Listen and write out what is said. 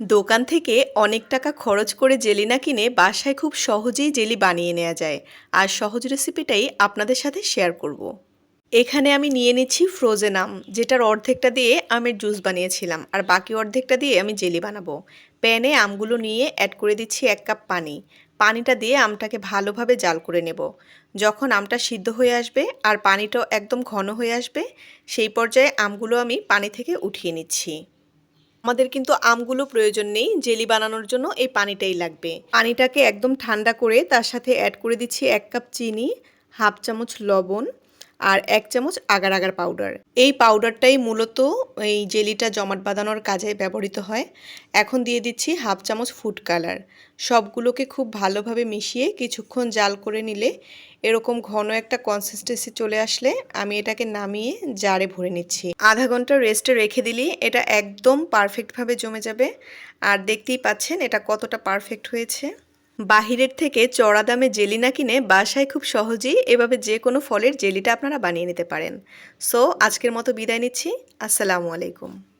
দোকান থেকে অনেক টাকা খরচ করে জেলি না কিনে বাসায় খুব সহজেই জেলি বানিয়ে নেওয়া যায়। আর সহজ রেসিপিটাই আপনাদের সাথে শেয়ার করব। এখানে আমি নিয়ে নিচ্ছি ফ্রোজেন আম, যেটার অর্ধেকটা দিয়ে আমের জুস বানিয়েছিলাম, আর বাকি অর্ধেকটা দিয়ে আমি জেলি বানাবো। প্যানে আমগুলো নিয়ে অ্যাড করে দিচ্ছি এক কাপ পানি। পানিটা দিয়ে আমটাকে ভালোভাবে জাল করে নেব। যখন আমটা সিদ্ধ হয়ে আসবে আর পানিটাও একদম ঘন হয়ে আসবে, সেই পর্যায়ে আমগুলো আমি পানি থেকে উঠিয়ে নিচ্ছি। আমাদের কিন্তু আমগুলো প্রয়োজন নেই, জেলি বানানোর জন্য এই পানিটাই লাগবে। পানিটাকে একদম ঠান্ডা করে তার সাথে অ্যাড করে দিচ্ছি এক কাপ চিনি হাফ চামচ লবণ আর এক চামচ আগার আগার পাউডার এই পাউডারটাই মূলত এই জেলিটা জমাট বাঁধানোর কাজে ব্যবহৃত হয়। এখন দিয়ে দিচ্ছি হাফ চামচ ফুড কালার সবগুলোকে খুব ভালোভাবে মিশিয়ে কিছুক্ষণ জাল করে নিলে এরকম ঘন একটা কনসিস্টেন্সি চলে আসলে আমি এটাকে নামিয়ে জারে ভরে নিচ্ছি। আধা ঘণ্টা রেস্টে রেখে দিলি এটা একদম পারফেক্টভাবে জমে যাবে। আর দেখতেই পাচ্ছেন এটা কতটা পারফেক্ট হয়েছে। বাহিরের থেকে চড়া দামে জেলি না কিনে বাসায় খুব সহজেই এভাবে যে কোনো ফলের জেলিটা আপনারা বানিয়ে নিতে পারেন। সো আজকের মতো বিদায় নিচ্ছি। আসসালামু আলাইকুম।